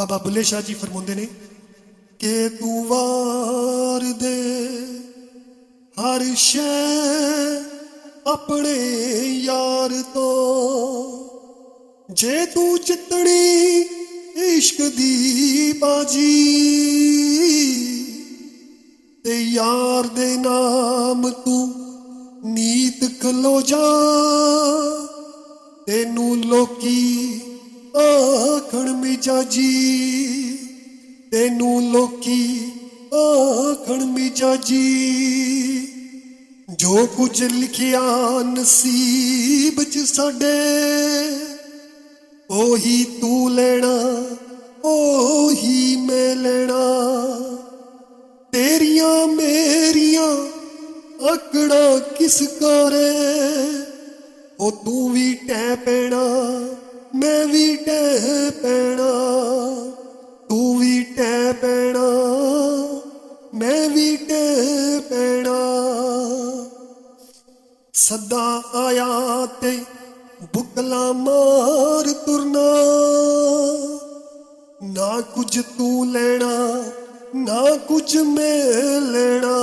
ਬਾਬਾ ਬੁੱਲੇ ਸ਼ਾਹ ਜੀ ਫਰਮਾਉਂਦੇ ਨੇ ਕਿ ਤੂੰ ਵਾਰ ਦੇ ਹਰ ਸ਼ੈ ਆਪਣੇ ਯਾਰ ਤੋਂ। ਜੇ ਤੂੰ ਜਿੱਤਣੀ ਇਸ਼ਕ ਦੀ ਬਾਜੀ ਤੇ ਯਾਰ ਦੇ ਨਾਮ ਤੂੰ ਨੀਤ ਖਲੋ ਜਾ, ਤੈਨੂੰ ਲੋਕੀ ਆਖਣ ਮਿਜਾਜੀ ਤੈਨੂੰ ਲੋਕੀ ਆਖਣ ਮਿਜਾਜੀ ਜੋ। ਕੁਝ ਲਿਖਿਆ ਨਸੀਬ ਚ ਸਾਡੇ, ਉਹੀ ਤੂੰ ਲੈਣਾ, ਉਹੀ ਮੈਂ ਲੈਣਾ। ਤੇਰੀਆਂ ਮੇਰੀਆਂ ਅਕੜਾਂ ਕਿਸ ਕਰੇ ਉਹ ਤੂੰ ਵੀ ਟੈ ਪੈਣਾ। ਮੈਂ ਵੀ ਟਹਿ ਪੈਣਾ, ਤੂੰ ਵੀ ਟਹਿ ਪੈਣਾ, ਮੈਂ ਵੀ ਟਹਿ ਪੈਣਾ। ਸਦਾ ਆਇਆ ਤੇ ਬੁਕਲਾ ਮਾਰ ਤੁਰਨਾ, ਨਾ ਕੁਝ ਤੂੰ ਲੈਣਾ, ਨਾ ਕੁਝ ਮੈਂ ਲੈਣਾ।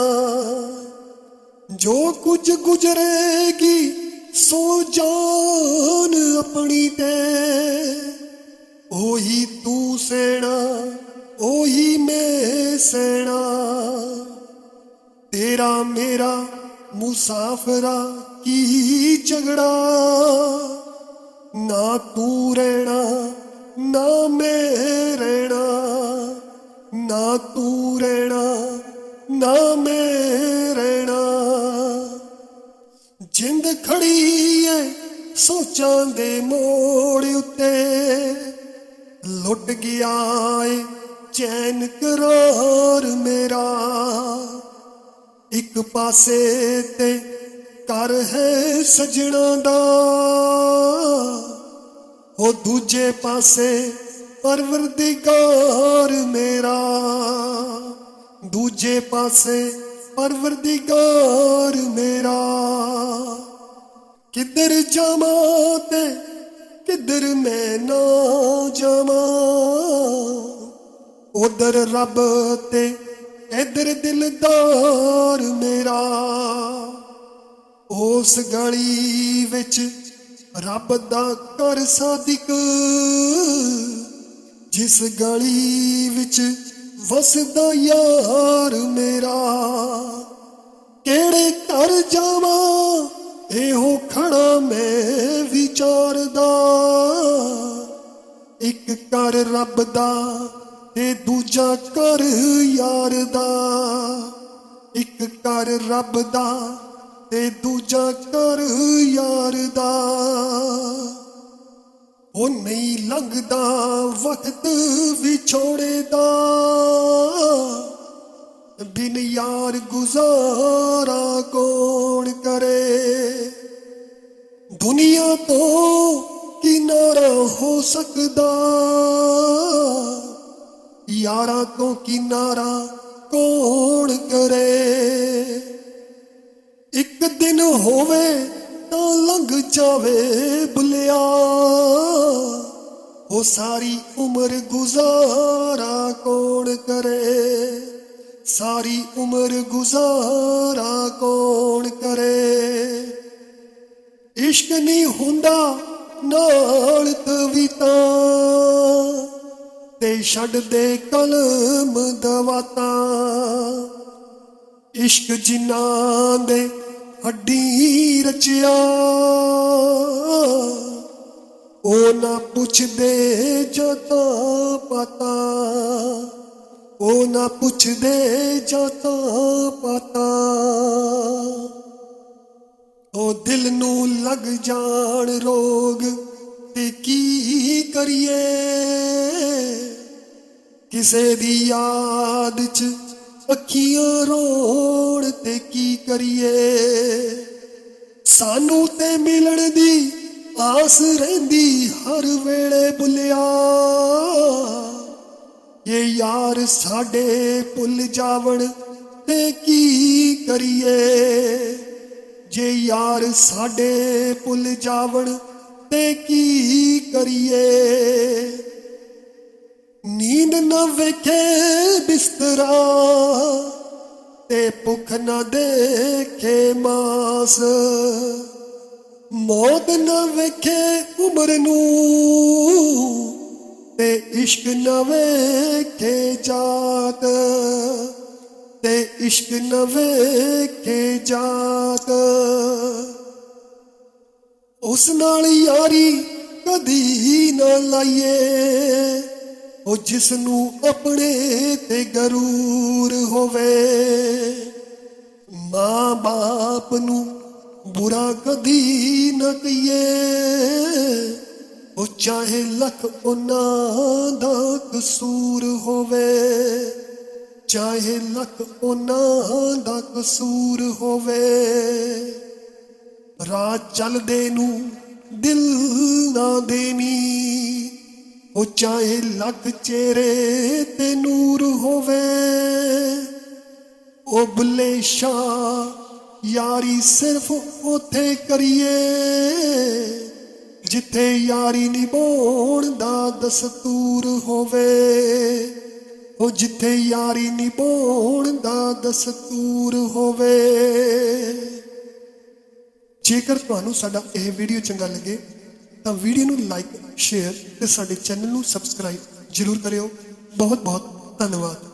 ਜੋ ਕੁਝ ਗੁਜ਼ਰੇਗੀ, ਸੋ ਜਾ ਆਪਣੀ ਤੇ। ਉਹੀ ਤੂੰ ਸੈਣਾ ਉਹੀ ਮੈਂ ਸੈਣਾ ਤੇਰਾ ਮੇਰਾ ਮੁਸਾਫਰਾ ਕੀ ਝਗੜਾ? ਨਾ ਤੂੰ ਰਹਿਣਾ, ਨਾ ਮੈਂ ਰਹਿਣਾ। ਨਾ ਤੂੰ ਰਹਿਣਾ, ਨਾ ਮੈਂ ਰਹਿਣਾ। ਜਿੰਦ ਖੜੀ ਏ ਸੋਚਾਂ ਦੇ ਮੋੜ ਉੱਤੇ। ਲੁੱਟ ਗਿਆ ਏ, ਚੈਨ ਕਰਾਰ ਮੇਰਾ। ਇੱਕ ਪਾਸੇ ਤੇ ਕਰ ਹੈ ਸਜਣਾ ਦਾ। ਉਹ ਦੂਜੇ ਪਾਸੇ ਪਰਵਰਦੀਗਾਰ ਮੇਰਾ। ਦੂਜੇ ਪਾਸੇ ਪਰਵਰਦੀਗਾਰ ਮੇਰਾ। ਕਿੱਧਰ ਜਾਵਾਂ ਤੇ ਕਿੱਧਰ ਮੈਂ ਨਾ ਜਾਵਾਂ? ਉਧਰ ਰੱਬ ਤੇ ਇਧਰ ਦਿਲਦਾਰ ਮੇਰਾ। ਉਸ ਗਲੀ ਵਿੱਚ ਰੱਬ ਦਾ ਘਰ ਸਾਦਿਕ। ਜਿਸ ਗਲੀ ਵਿੱਚ ਵਸਦਾ ਯਾਰ ਮੇਰਾ। ਕਿਹੜੇ ਘਰ ਜਾਵਾਂ ਇਹੋ ਖੜਾ ਮੈਂ ਵਿਚਾਰਦਾ। ਇੱਕ ਕਰ ਰੱਬ ਦਾ ਤੇ ਦੂਜਾ ਘਰ ਯਾਰ ਦਾ। ਇੱਕ ਘਰ ਰੱਬ ਦਾ ਤੇ ਦੂਜਾ ਘਰ ਯਾਰ ਦਾ। ਉਹ ਨਹੀਂ ਲੰਘਦਾ ਵਕਤ ਵਿਛੋੜੇ ਦਾ। ਬਿਨ ਯਾਰ ਗੁਜ਼ਾਰਾ ਕੋ ਸਕਦਾ। ਯਾਰਾਂ ਤੋਂ ਕਿਨਾਰਾ ਕੌਣ ਕਰੇ? ਇੱਕ ਦਿਨ ਹੋਵੇ ਤਾਂ ਲੰਘ ਜਾਵੇ ਬੁਲਿਆ। ਉਹ ਸਾਰੀ ਉਮਰ ਗੁਜ਼ਾਰਾ ਕੌਣ ਕਰੇ? ਸਾਰੀ ਉਮਰ ਗੁਜ਼ਾਰਾ ਕੌਣ ਕਰੇ? ਇਸ਼ਕ ਨਹੀਂ ਹੁੰਦਾ ਨਾਲ ਤਵੀਤਾ ਤੇ ਛੱਡ ਦੇ ਕਲਮ ਦਵਾਤਾ। ਇਸ਼ਕ ਜਿਨ੍ਹਾਂ ਦੇ ਹੱਡੀ ਰਚਿਆ, ਉਹ ਨਾ ਪੁੱਛਦੇ ਜਤਾ ਪਤਾ। ਉਹ ਨਾ ਪੁੱਛਦੇ ਜਤਾ ਪਤਾ। ਉਹ ਦਿਲ ਨੂੰ ਲੱਗ ਜਾਣ ਰੋਗ, ਤੇ ਕੀ ਕਰੀਏ? ਕਿਸੇ ਦੀ ਯਾਦ ਚ ਅੱਖੀਆਂ ਰੋਣ ਤੇ ਕੀ ਕਰੀਏ? ਸਾਨੂੰ ਤੇ ਮਿਲਣ ਦੀ ਆਸ ਰਹਿੰਦੀ ਹਰ ਵੇਲੇ ਬੁਲਿਆ ਇਹ ਯਾਰ ਸਾਡੇ ਭੁੱਲ ਜਾਵਣ, ਤੇ ਕੀ ਕਰੀਏ? ਜੇ ਯਾਰ ਸਾਡੇ ਭੁੱਲ ਜਾਵਣ ਤੇ ਕੀ ਕਰੀਏ? ਨੀਂਦ ਨਾ ਵੇਖੇ ਬਿਸਤਰਾ ਤੇ ਭੁੱਖ ਨਾ ਦੇਖੇ ਮਾਸ। ਮੌਤ ਨਾ ਵੇਖੇ ਉਮਰ ਨੂੰ ਤੇ ਇਸ਼ਕ ਨਾ ਵੇਖੇ ਜਾਤ। ਤੇ ਇਸ਼ਕ ਨਾ ਵੇਖੇ ਜਾਤ ਉਸ ਨਾਲ ਯਾਰੀ ਕਦੀ ਨਾ ਲਾਈਏ, ਉਹ ਜਿਸ ਨੂੰ ਆਪਣੇ ਤੇ ਗਰੂਰ ਹੋਵੇ। ਮਾਂ ਬਾਪ ਨੂੰ ਬੁਰਾ ਕਦੀ ਨਾ ਕਹੀਏ, ਉਹ ਚਾਹੇ ਲੱਖ ਉਹਨਾਂ ਦਾ ਕਸੂਰ ਹੋਵੇ। ਚਾਹੇ ਲੱਖ ਉਹਨਾਂ ਦਾ ਕਸੂਰ ਹੋਵੇ। ਰਾਤ ਚੱਲਦੇ ਨੂੰ ਦਿਲ ਨਾ ਦੇਵੀ। ਉਹ ਚਾਹੇ ਲੱਖ ਚਿਹਰੇ ਤੇ ਨੂਰ ਹੋਵੇ। ਉਹ ਬੁੱਲੇ ਸ਼ਾਹ ਯਾਰੀ ਸਿਰਫ ਉਥੇ ਕਰੀਏ। ਜਿੱਥੇ ਯਾਰੀ ਨਿਭਾਉਣ ਦਾ ਦਸਤੂਰ ਹੋਵੇ। ਉਹ ਜਿੱਥੇ ਯਾਰੀ ਨਿਭਾਉਣ ਦਾ ਦਸਤੂਰ ਹੋਵੇ। ਜੇਕਰ ਤੁਹਾਨੂੰ ਸਾਡਾ ਇਹ ਵੀਡੀਓ ਚੰਗਾ ਲੱਗੇ, ਤਾਂ ਵੀਡੀਓ ਨੂੰ ਲਾਈਕ ਸ਼ੇਅਰ ਤੇ ਸਾਡੇ ਚੈਨਲ ਨੂੰ ਸਬਸਕ੍ਰਾਈਬ ਜਰੂਰ ਕਰਿਓ। ਬਹੁਤ ਬਹੁਤ ਧੰਨਵਾਦ।